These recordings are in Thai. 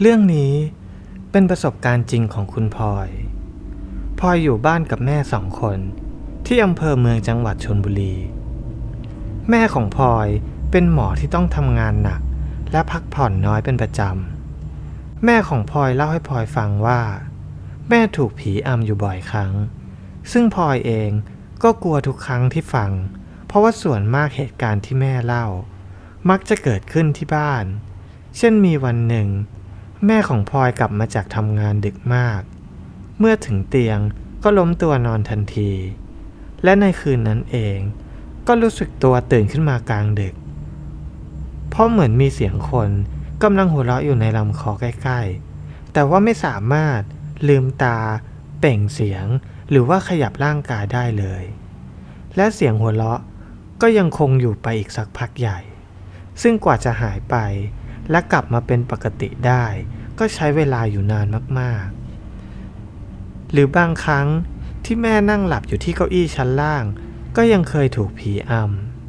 เรื่องนี้เป็นประสบการณ์จริงของคุณพลอย พลอยอยู่บ้านกับแม่สองคน ที่อำเภอเมืองจังหวัดชนบุรี แม่ของพลอยเป็นหมอที่ต้องทำงานหนัก และพักผ่อนน้อยเป็นประจำ แม่ของพลอยเล่าให้พลอยฟังว่า แม่ถูกผีอำอยู่บ่อยครั้ง ซึ่งพลอยเองก็กลัวทุกครั้งที่ฟัง เพราะว่าส่วนมากเหตุการณ์ที่แม่เล่า มักจะเกิดขึ้นที่บ้าน เช่นมีวันหนึ่ง แม่ของพลอยกลับมาจากทำงานดึกมาก เมื่อถึงเตียงก็ล้มตัวนอนทันที และในคืนนั้นเอง ก็รู้สึกตัวตื่นขึ้นมากลางดึก เพราะเหมือนมีเสียงคนกำลังหัวเราะอยู่ในลำคอใกล้ ๆ แต่ว่าไม่สามารถลืมตา เป่งเสียง หรือว่าขยับร่างกายได้เลย และเสียงหัวเราะก็ยังคงอยู่ไปอีกสักพักใหญ่ ซึ่งกว่าจะหายไป และกลับมาเป็นปกติได้ ก็ใช้เวลาอยู่นานมากๆ หรือบางครั้งที่แม่นั่งหลับอยู่ที่เก้าอี้ชั้นล่าง ก็ยังเคยถูกผีอ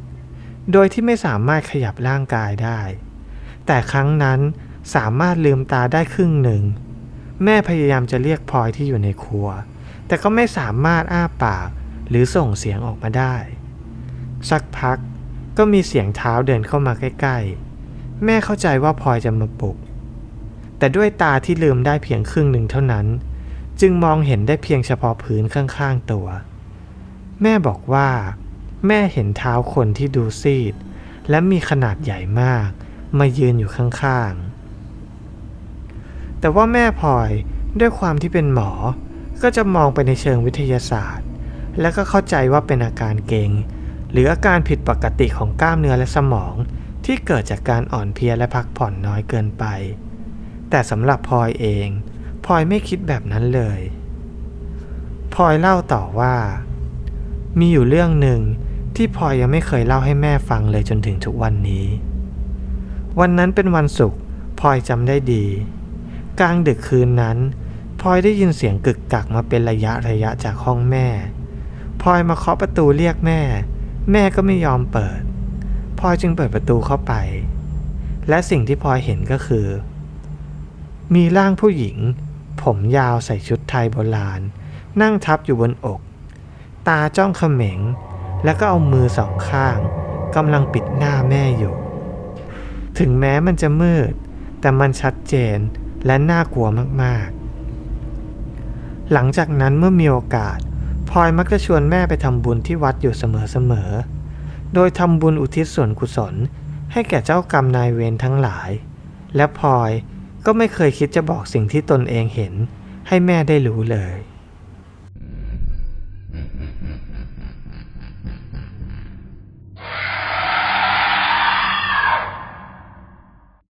ำโดยที่ไม่สามารถขยับร่างกายได้ แต่ครั้งนั้นสามารถลืมตาได้ครึ่งหนึ่ง แม่พยายามจะเรียกพลอยที่อยู่ในครัว แต่ก็ไม่สามารถอ้าปากหรือส่งเสียงออกมาได้ สักพักก็มีเสียงเท้าเดินเข้ามาใกล้ๆ แม่เข้าใจว่าพลอยจะมาปลุก แต่ด้วยตาที่ลืมได้เพียงครึ่งหนึ่งเท่านั้น จึงมองเห็นได้เพียงเฉพาะพื้นข้างๆตัว แม่บอกว่า แม่เห็นเท้าคนที่ดูซีด และมีขนาดใหญ่มาก มายืนอยู่ข้างๆ แต่ว่าแม่พลอยด้วยความที่เป็นหมอ ก็จะมองไปในเชิงวิทยาศาสตร์ และก็เข้าใจว่าเป็นอาการเกร็งหรืออาการผิดปกติของกล้ามเนื้อและสมอง ที่เกิดจากการอ่อนเพลียและพักผ่อนน้อยเกินไป แต่สำหรับพลอยเองพลอยไม่คิดแบบนั้นเลยพลอยเล่าต่อว่า มีอยู่เรื่องหนึ่งที่พลอยยังไม่เคยเล่าให้แม่ฟังเลยจนถึงทุกวันนี้ วันนั้นเป็นวันศุกร์พลอยจำได้ดี กลางดึกคืนนั้นพลอยได้ยินเสียงกึกกักมาเป็นระยะระยะจากห้องแม่พลอยมาเคาะประตูเรียกแม่ แม่ก็ไม่ยอมเปิด พลอยจึงเปิดประตูเข้าไป และสิ่งที่พลอยเห็นก็คือ มีร่างผู้หญิง ผมยาวใส่ชุดไทยโบราณ นั่งทับอยู่บนอก ตาจ้องเขม็ง แล้วก็เอามือสองข้างกำลังปิดหน้าแม่อยู่ ถึงแม้มันจะมืด แต่มันชัดเจนและน่ากลัวมากๆ หลังจากนั้นเมื่อมีโอกาสพลอยมักจะชวนแม่ไปทำบุญที่วัดอยู่เสมอๆ โดยทำบุญอุทิศส่วนกุศล ให้แก่เจ้ากรรมนายเวรทั้งหลาย และพลอยก็ไม่เคยคิดจะบอกสิ่งที่ตนเองเห็น ให้แม่ได้รู้เลย